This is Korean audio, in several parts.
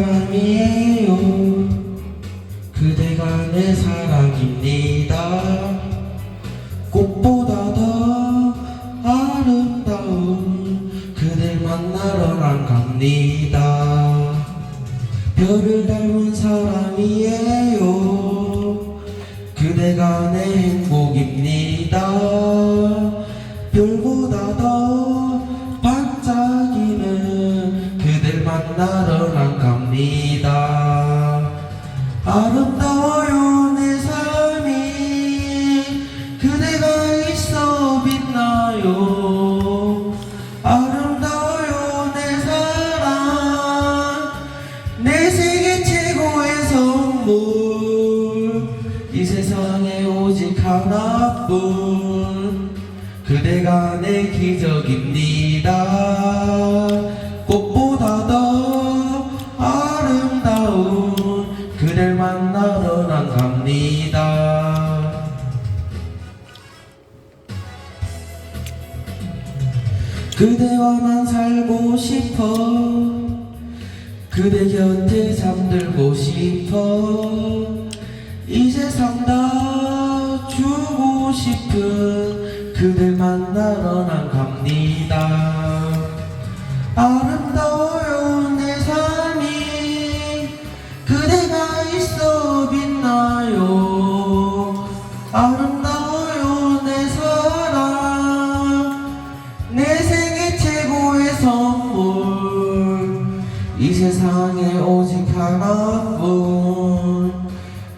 사람이에요. 그대가 내 사랑입니다. 꽃보다 더 아름다운 그댈 만나러 난 갑니다. 별을 닮은 사람이에요. 그대가 내 행복입니다. 별보다 더 반짝이는 그댈 만나러 난 갑니다 아름다워요 내 삶이. 그대가 있어 빛나요. 아름다워요 내 사랑. 내 세계 최고의 선물. 이 세상에 오직 하나뿐. 그대가 내 기적입니다 만나러 난 갑니다. 그대와 난 살고 싶어. 그대 곁에 잠들고 싶어. 이 세상 다. 주고 싶은 그댈 만나러 난 갑니다. 아름다워 세상에 오직 하나뿐.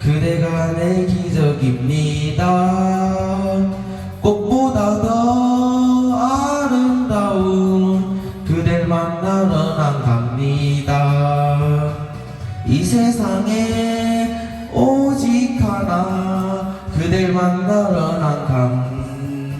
그대가 내 기적입니다. 꽃보다 더 아름다운 그댈 만나러 난 갑니다. 이 세상에 오직 하나 그댈 만나러 난 갑니다